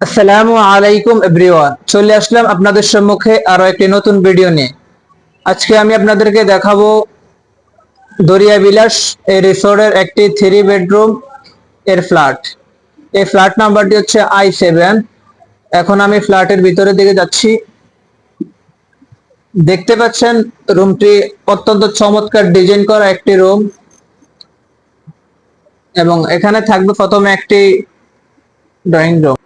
আসসালামু আলাইকুম এভরিওয়ান। চলে আসলাম আপনাদের সম্মুখে আরও একটি নতুন ভিডিও নিয়ে। আজকে আমি আপনাদেরকে দেখাবো দরিয়া বিলাস এই রিসোর্টের একটি থ্রি বেডরুম এর ফ্ল্যাট। এই ফ্ল্যাট নাম্বারটি হচ্ছে আই সেভেন। এখন আমি ফ্ল্যাটের ভিতরের দিকে যাচ্ছি। দেখতে পাচ্ছেন রুমটি অত্যন্ত চমৎকার ডিজাইন করা একটি রুম। এবং এখানে থাকবে প্রথমে একটি ড্রয়িং রুম।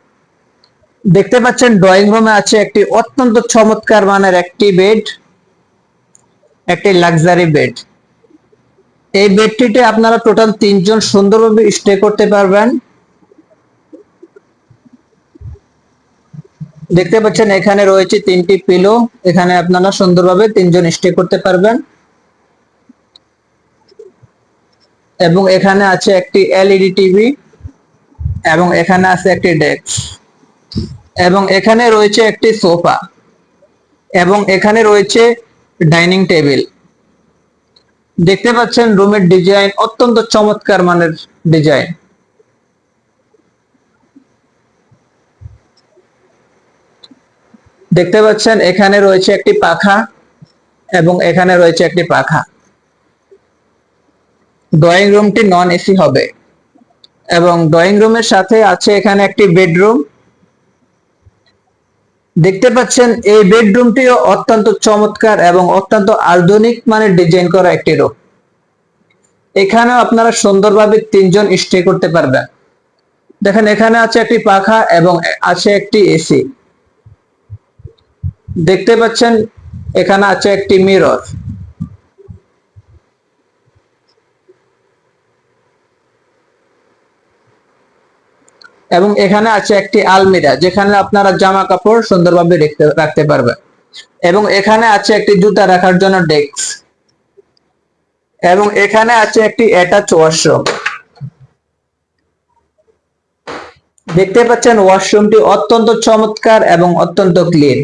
দেখতে পাচ্ছেন ড্রয়িং রুমে আছে একটি অত্যন্ত চমৎকার মানের একটি বেড একটি লাক্সারি বেড এই বেডটিতে আপনারা টোটাল তিনজন সুন্দরভাবে স্টে করতে পারবেন। দেখতে পাচ্ছেন, এখানে রয়েছে তিনটি পিলো এখানে আপনারা সুন্দরভাবে তিনজন স্টে করতে পারবেন। এবং এখানে আছে একটি এলইডি টিভি এবং এখানে আছে একটি ডেস্ক এবং এখানে রয়েছে একটি সোফা এবং এখানে রয়েছে ডাইনিং টেবিল। দেখতে পাচ্ছেন রুমের ডিজাইন অত্যন্ত চমৎকার মানের ডিজাইন। দেখতে পাচ্ছেন এখানে রয়েছে একটি পাখা এবং এখানে রয়েছে একটি পাখা। ড্রয়িং রুমটি নন এসি হবে এবং ড্রয়িং রুমের সাথে আছে এখানে একটি বেডরুম দেখতে পাচ্ছেন, এই বেডরুমটিও অত্যন্ত চমৎকার এবং অত্যন্ত আধুনিক মানের ডিজাইন করা একটি রুম। এখানেও আপনারা সুন্দরভাবে তিনজন স্টে করতে পারবেন। দেখেন, এখানে আছে একটি পাখা এবং আছে একটি এসি। দেখতে পাচ্ছেন, এখানে আছে একটি মিরর। এবং এখানে আছে একটি আলমিরা, যেখানে আপনারা জামা কাপড় সুন্দরভাবে রেখতে রাখতে পারবেন। এবং এখানে আছে একটি জুতা রাখার জন্য ডেস্ক এবং এখানে আছে একটি অ্যাটাচ ওয়াশরুম। দেখতে পাচ্ছেন, ওয়াশরুমটি অত্যন্ত চমৎকার এবং অত্যন্ত ক্লিন।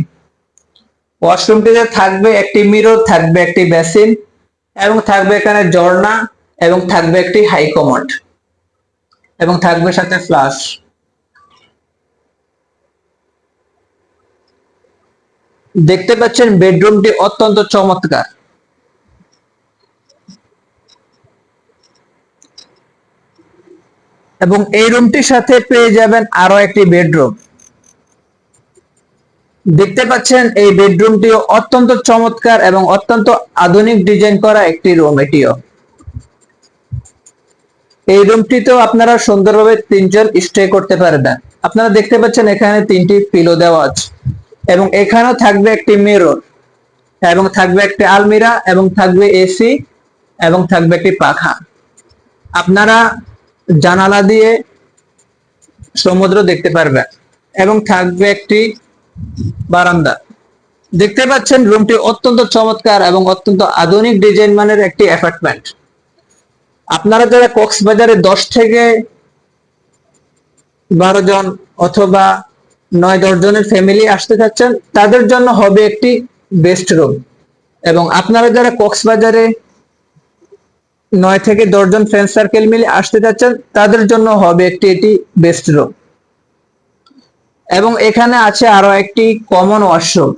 ওয়াশরুমটিতে থাকবে একটি মিরর, থাকবে একটি বেসিন, এবং থাকবে এখানে ঝর্ণা, এবং থাকবে একটি হাই কমোড এবং থাকবে সাথে ফ্লাশ। দেখতে পাচ্ছেন বেডরুমটি অত্যন্ত চমৎকার। এবং এই রুমটির সাথে পেয়ে যাবেন আরও একটি বেডরুম। দেখতে পাচ্ছেন এই বেডরুমটিও অত্যন্ত চমৎকার এবং অত্যন্ত আধুনিক ডিজাইন করা একটি রুম এটিও। এই রুমটিতেও আপনারা সুন্দরভাবে তিনজন স্টে করতে পারবেন। আপনারা দেখতে পাচ্ছেন এখানে তিনটি পিলো দেওয়া আছে। এবং এখানেও থাকবে একটি মিরর এবং থাকবে একটি আলমিরা, এবং থাকবে এসি এবং থাকবে একটি পাখা। আপনারা জানালা দিয়ে সমুদ্র দেখতে পারবেন, এবং থাকবে একটি বারান্দা। দেখতে পাচ্ছেন রুমটি অত্যন্ত চমৎকার এবং অত্যন্ত আধুনিক ডিজাইন মানের একটি অ্যাপার্টমেন্ট আপনারা যারা কক্সবাজারে দশ থেকে বারো জন অথবা নয় দশ জনের ফ্যামিলি আসতে চাচ্ছেন, তাদের জন্য হবে একটি বেস্ট রুম এবং আপনারা যারা কক্সবাজারে নয় থেকে দশ জন ফ্রেন্ড সার্কেল মিলে আসতে চাচ্ছেন, তাদের জন্য হবে একটি, এটি বেস্ট রুম এবং এখানে আছে আরও একটি কমন ওয়াশরুম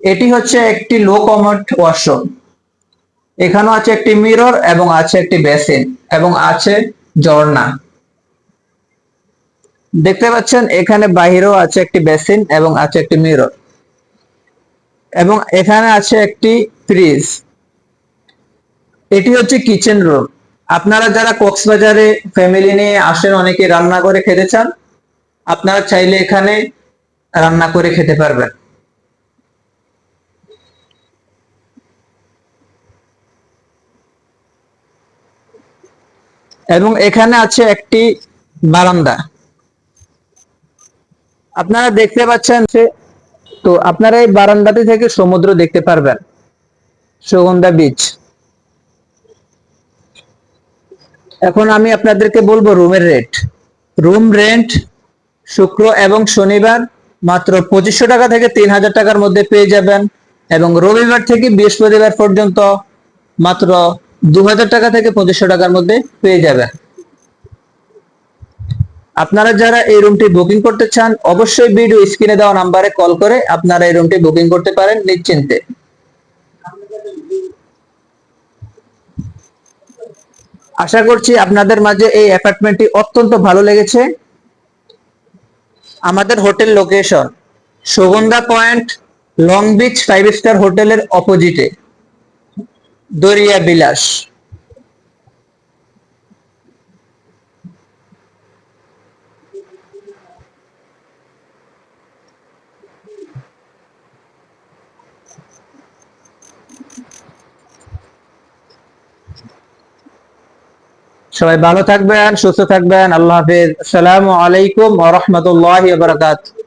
এটি হচ্ছে একটি লো কমোড ওয়াশরুম এখানেও আছে একটি মিরর এবং আছে একটি বেসিন এবং আছে ঝর্ণা। দেখতে পাচ্ছেন, এখানে বাহিরেও আছে একটি বেসিন এবং আছে একটি মিরর। এবং এখানে আছে একটি ফ্রিজ। এটি হচ্ছে কিচেন রুম। আপনারা যারা কক্সবাজারে ফ্যামিলি নিয়ে আসেন, অনেকে রান্না করে খেতে চান, আপনারা চাইলে এখানে রান্না করে খেতে পারবেন। এবং এখানে আছে একটি বারান্দা। আপনারা দেখতে পাচ্ছেন তো আপনারা এই বারান্দাটি থেকে সমুদ্র দেখতে পারবেন। সুগন্ধা বিচ এখন আমি আপনাদেরকে বলব রুমের রেট রুম রেন্ট শুক্র এবং শনিবার মাত্র পঁচিশশো টাকা থেকে তিন হাজার টাকার মধ্যে পেয়ে যাবেন এবং রবিবার থেকে বৃহস্পতিবার পর্যন্ত মাত্র দু হাজার টাকা থেকে পঁচিশশো টাকার মধ্যে পেয়ে যাবেন। আপনারা যারা এই রুমটি বুকিং করতে চান, অবশ্যই ভিডিও স্ক্রিনে দেওয়া নাম্বারে কল করে আপনারা এই রুমটি বুকিং করতে পারেন নিশ্চিন্তে। আশা করছি আপনাদের মাঝে এই অ্যাপার্টমেন্টটি অত্যন্ত ভালো লেগেছে। আমাদের hotel location Sugandha point, long beach five star হোটেলের অপোজিটে দরিয়া বিলাস। সবাই ভালো থাকবেন সুস্থ থাকবেন। আল্লাহ হাফিজ। আসসালামু আলাইকুম ওয়া বারাকাতুহু।